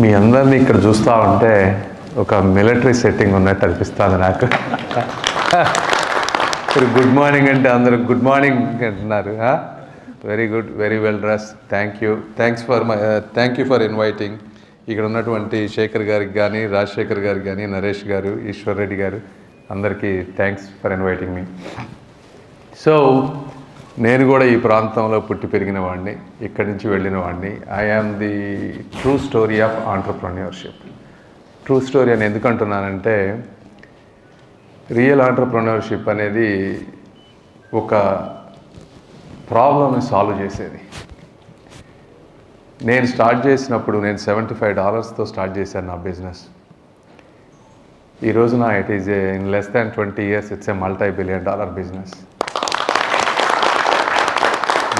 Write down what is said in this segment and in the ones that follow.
మీ అందరినీ ఇక్కడ చూస్తూ ఉంటే ఒక మిలిటరీ సెట్టింగ్ ఉన్నట్టు అనిపిస్తుంది నాకు. మీరు గుడ్ మార్నింగ్ అంటే అందరూ గుడ్ మార్నింగ్ అంటున్నారు very good very well dress thank you thanks for my thank you for inviting ఇక్కడ ఉన్నటువంటి శేఖర్ గారికి కానీ రాజశేఖర్ గారికి కానీ నరేష్ గారు ఈశ్వర్ రెడ్డి గారు అందరికీ thanks for inviting me so నేను కూడా ఈ ప్రాంతంలో పుట్టి పెరిగిన వాడిని ఇక్కడి నుంచి వెళ్ళిన వాడిని. I the true story of entrepreneurship true story అని ఎందుకు అంటున్నానంటే రియల్ ఆంటర్ప్రనర్షిప్ అనేది ఒక ప్రాబ్లమ్ని సాల్వ్ చేసేది. నేను స్టార్ట్ చేసినప్పుడు నేను సెవెంటీ ఫైవ్ డాలర్స్తో స్టార్ట్ చేశాను నా బిజినెస్ ఈ రోజున it is in less than twenty years it's a multi billion dollar business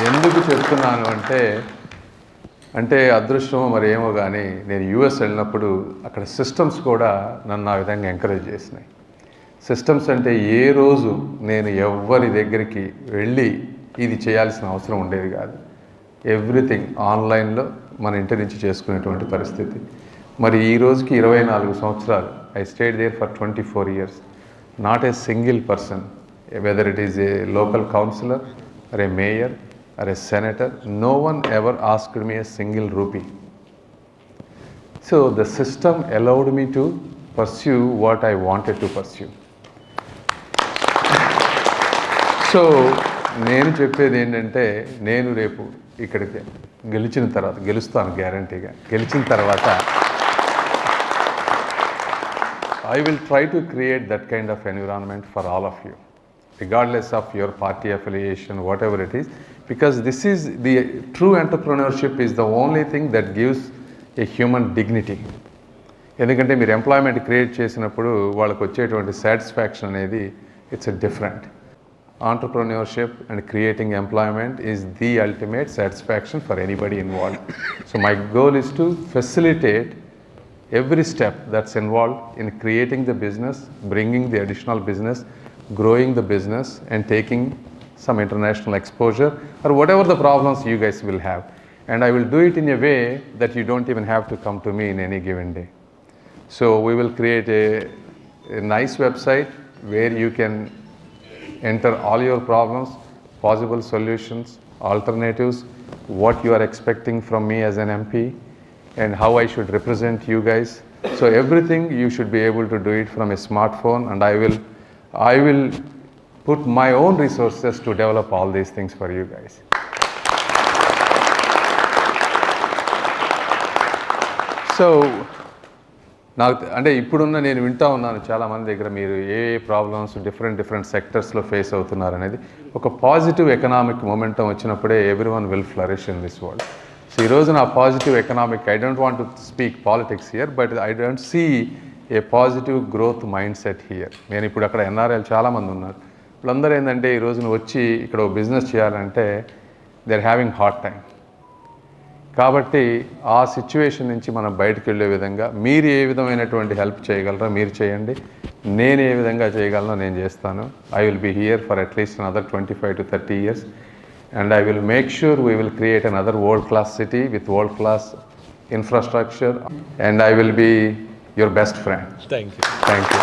ఎందుకు చెప్తున్నాను అంటే అంటే అదృష్టమో మరి ఏమో కానీ నేను యూఎస్ వెళ్ళినప్పుడు అక్కడ సిస్టమ్స్ కూడా నన్ను ఆ విధంగా ఎంకరేజ్ చేసినాయి. సిస్టమ్స్ అంటే ఏ రోజు నేను ఎవ్వరి దగ్గరికి వెళ్ళి ఇది చేయాల్సిన అవసరం ఉండేది కాదు. ఎవ్రీథింగ్ ఆన్లైన్లో మన ఇంటి నుంచి చేసుకునేటువంటి పరిస్థితి. మరి ఈ రోజుకి ఇరవై నాలుగు సంవత్సరాలు I stayed there for twenty four years. Not a single person whether it is a local councillor or a mayor or a a senator no one ever asked me a single rupee so the system allowed me to pursue what I wanted to pursue so నేను చెప్పేది ఏంటంటే నేను రేపు ఇక్కడికి గెలిచిన తర్వాత గెలుస్తాను గ్యారంటీగా గెలిచిన తర్వాత I will try to create that kind of environment for all of you regardless of your party affiliation, whatever it is, because this is the true entrepreneurship is the only thing that gives a human dignity. ఎందుకంటే మీరు employment create చేసినప్పుడు వాళ్ళకి వచ్చేటువంటి satisfaction అనేది it's different entrepreneurship and creating employment is the ultimate satisfaction for anybody involve so my goal is to facilitate every step that's involved in creating the business, bringing the additional business, growing the business, and taking some international exposure or whatever the problems you guys will have. And I will do it in a way that you don't even have to come to me in any given day. So we will create a, a nice website where you can enter all your problems, possible solutions, alternatives, what you are expecting from me as an MP, and how I should represent you guys. So everything you should be able to do it from a smartphone, and I will, I will put my own resources to develop all these things for you guys. So నాకు అంటే ఇప్పుడున్న నేను వింటా ఉన్నాను చాలామంది దగ్గర మీరు ఏ ఏ ప్రాబ్లమ్స్ డిఫరెంట్ డిఫరెంట్ సెక్టర్స్లో ఫేస్ అవుతున్నారు అనేది ఒక పాజిటివ్ ఎకనామిక్ మూమెంటం వచ్చినప్పుడే everyone will flourish in this world so ఈరోజు నా positive economic I don't want to speak politics here but I don't see a positive growth mindset here. నేను ఇప్పుడు అక్కడ ఎన్ఆర్ఐలు చాలామంది ఉన్నారు. వీళ్ళందరూ ఏంటంటే ఈ రోజున వచ్చి ఇక్కడ బిజినెస్ చేయాలంటే they are having hard time కాబట్టి ఆ సిచ్యువేషన్ నుంచి మనం బయటకు వెళ్ళే విధంగా మీరు ఏ విధమైనటువంటి హెల్ప్ చేయగలరో మీరు చేయండి. నేను ఏ విధంగా చేయగలనో నేను చేస్తాను. I will be here for at least another twenty five to thirty years. And I will make sure we will create another world class city with world class infrastructure. And I will be your best friend thank you thank you